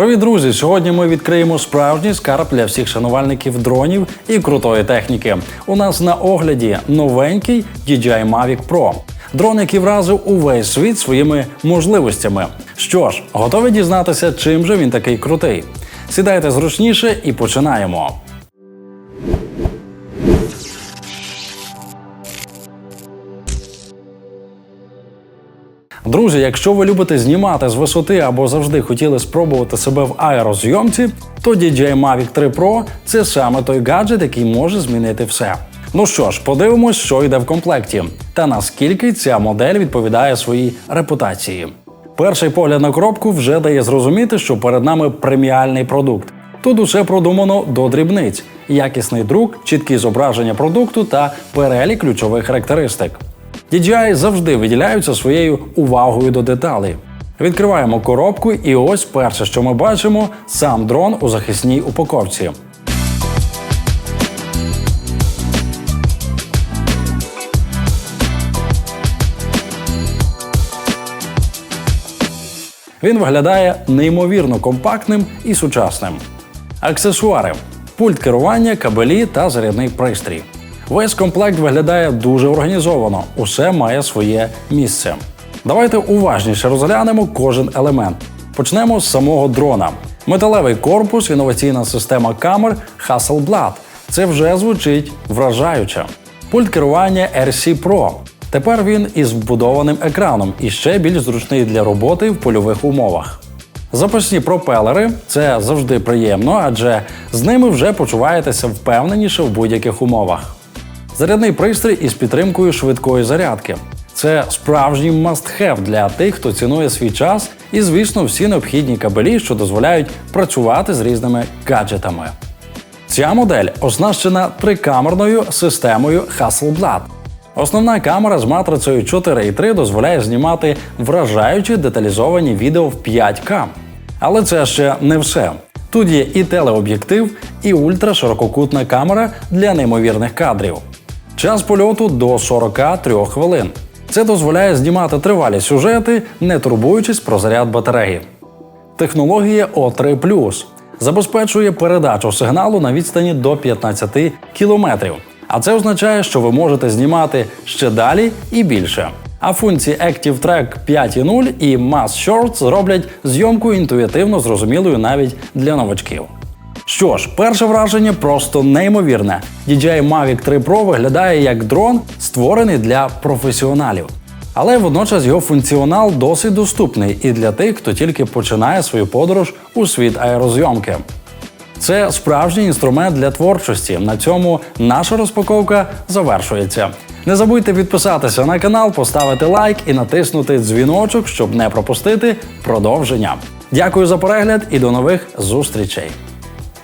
Привіт, друзі! Сьогодні ми відкриємо справжній скарб для всіх шанувальників дронів і крутої техніки. У нас на огляді новенький DJI Mavic Pro. Дрон, який вразив увесь світ своїми можливостями. Що ж, готові дізнатися, чим же він такий крутий? Сідайте зручніше і починаємо. Друзі, якщо ви любите знімати з висоти або завжди хотіли спробувати себе в аерозйомці, то DJI Mavic 3 Pro – це саме той гаджет, який може змінити все. Ну що ж, подивимось, що йде в комплекті, та наскільки ця модель відповідає своїй репутації. Перший погляд на коробку вже дає зрозуміти, що перед нами преміальний продукт. Тут усе продумано до дрібниць: якісний друк, чіткі зображення продукту та перелік ключових характеристик. DJI завжди виділяються своєю увагою до деталей. Відкриваємо коробку, і ось перше, що ми бачимо, сам дрон у захисній упаковці. Він виглядає неймовірно компактним і сучасним. Аксесуари: пульт керування, кабелі та зарядний пристрій. Весь комплект виглядає дуже організовано, усе має своє місце. Давайте уважніше розглянемо кожен елемент. Почнемо з самого дрона. Металевий корпус, інноваційна система камер Hasselblad. Це вже звучить вражаюче. Пульт керування RC Pro. Тепер він із вбудованим екраном і ще більш зручний для роботи в польових умовах. Запасні пропелери це завжди приємно, адже з ними вже почуваєтеся впевненіше в будь-яких умовах. Зарядний пристрій із підтримкою швидкої зарядки. Це справжній must-have для тих, хто цінує свій час, і, звісно, всі необхідні кабелі, що дозволяють працювати з різними гаджетами. Ця модель оснащена трикамерною системою Hasselblad. Основна камера з матрицею 4,3 дозволяє знімати вражаючі деталізовані відео в 5К. Але це ще не все. Тут є і телеоб'єктив, і ультраширококутна камера для неймовірних кадрів. Час польоту до 43 хвилин. Це дозволяє знімати тривалі сюжети, не турбуючись про заряд батареї. Технологія O3 забезпечує передачу сигналу на відстані до 15 кілометрів. А це означає, що ви можете знімати ще далі і більше. А функції Active Track 5.0 і Mass Shorts зроблять зйомку інтуїтивно зрозумілою навіть для новачків. Що ж, перше враження просто неймовірне. DJI Mavic 3 Pro виглядає як дрон, створений для професіоналів. Але водночас його функціонал досить доступний і для тих, хто тільки починає свою подорож у світ аерозйомки. Це справжній інструмент для творчості. На цьому наша розпаковка завершується. Не забудьте підписатися на канал, поставити лайк і натиснути дзвіночок, щоб не пропустити продовження. Дякую за перегляд і до нових зустрічей!